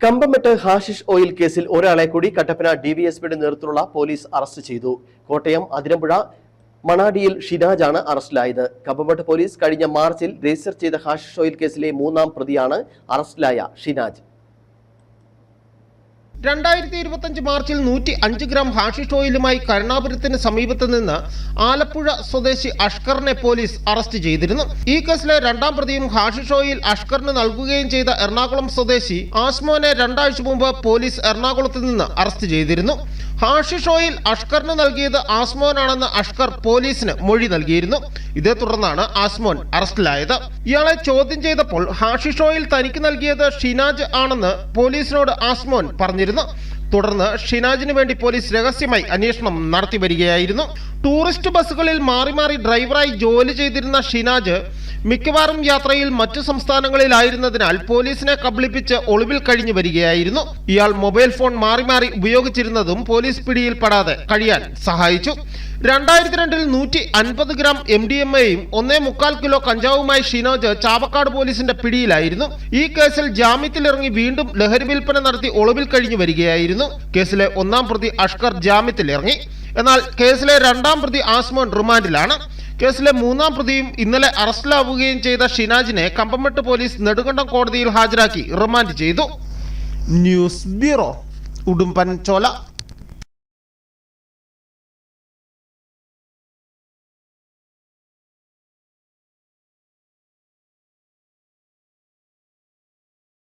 Kambammettu hashish oil കേസിൽ ഒരാളെ കൂടി കട്ടപ്പന ഡിവിഎസ്പിയുടെ നേതൃത്വത്തിലുള്ള പോലീസ് അറസ്റ്റ് ചെയ്തു. കോട്ടയം അതിരമ്പുഴ മണാടിയിൽ ഷിനാജാണ് അറസ്റ്റിലായത്. കമ്പമെട്ട് പോലീസ് കഴിഞ്ഞ മാർച്ചിൽ രജിസ്റ്റർ ചെയ്ത ഹാഷിഷ് ഓയിൽ കേസിലെ മൂന്നാം പ്രതിയാണ് അറസ്റ്റിലായ ഷിനാജ് രണ്ടായിരത്തി ഇരുപത്തഞ്ച് മാർച്ചിൽ നൂറ്റി അഞ്ച് ഗ്രാം ഹാഷിഷ് ഓയിലുമായി കരുണാപുരത്തിന് സമീപത്ത് നിന്ന് ആലപ്പുഴ സ്വദേശി അഷ്കറിനെ പോലീസ് അറസ്റ്റ് ചെയ്തിരുന്നു. ഈ കേസിലെ രണ്ടാം പ്രതിയും ഹാഷിഷ് ഓയിൽ അഷ്കറിന് നൽകുകയും ചെയ്ത എറണാകുളം സ്വദേശി ആസ്മോനെ രണ്ടാഴ്ച മുമ്പ് പോലീസ് എറണാകുളത്ത് നിന്ന് അറസ്റ്റ് ചെയ്തിരുന്നു. ഹാഷിഷ് ഷോയിൽ അഷ്കറിന് നൽകിയത് ആസ്മോനാണെന്ന് അഷ്കർ പോലീസിന് മൊഴി നൽകിയിരുന്നു. ഇതേ തുടർന്നാണ് ആസ്മോൻ അറസ്റ്റിലായത്. ഇയാളെ ചോദ്യം ചെയ്തപ്പോൾ ഹാഷി ഷോയിൽ തനിക്ക് നൽകിയത് ഷിനാജ് ആണെന്ന് പോലീസിനോട് ആസ്മോൻ പറഞ്ഞിരുന്നു. തുടർന്ന് ഷിനാജിന് വേണ്ടി പോലീസ് രഹസ്യമായി അന്വേഷണം നടത്തി വരികയായിരുന്നു. ടൂറിസ്റ്റ് ബസ്സുകളിൽ മാറി മാറി ഡ്രൈവറായി ജോലി ചെയ്തിരുന്ന ഷിനാജ് മിക്കവാറും യാത്രയിൽ മറ്റു സംസ്ഥാനങ്ങളിലായിരുന്നതിനാൽ പോലീസിനെ കബളിപ്പിച്ച് ഒളിവിൽ കഴിഞ്ഞു വരികയായിരുന്നു. ഇയാൾ മൊബൈൽ ഫോൺ മാറി മാറി ഉപയോഗിച്ചിരുന്നതും പോലീസ് പിടിയിൽപ്പെടാതെ കഴിയാൻ സഹായിച്ചു. രണ്ടായിരത്തി രണ്ടിൽ നൂറ്റി അൻപത് ഗ്രാം എം ഡി എം എയും ഒന്നേ മുക്കാൽ കിലോ കഞ്ചാവുമായി ഷിനോജ് ചാവക്കാട് പോലീസിന്റെ പിടിയിലായിരുന്നു. ഈ കേസിൽ ജാമ്യത്തിലിറങ്ങി വീണ്ടും ലഹരി വിൽപ്പന നടത്തി ഒളിവിൽ കഴിഞ്ഞു വരികയായിരുന്നു. കേസിലെ ഒന്നാം പ്രതി അഷ്കർ ജാമ്യത്തിലിറങ്ങി. എന്നാൽ കേസിലെ രണ്ടാം പ്രതി ആസ്മോൻ റിമാൻഡിലാണ്. കേസിലെ മൂന്നാം പ്രതിയും ഇന്നലെ അറസ്റ്റിലാവുകയും ചെയ്ത ഷിനാജിനെ കമ്പമെട്ട് പോലീസ് നെടുങ്കണ്ടം കോടതിയിൽ ഹാജരാക്കി റിമാൻഡ് ചെയ്തു. ന്യൂസ് ബ്യൂറോ ഉടുമ്പൻ ചോല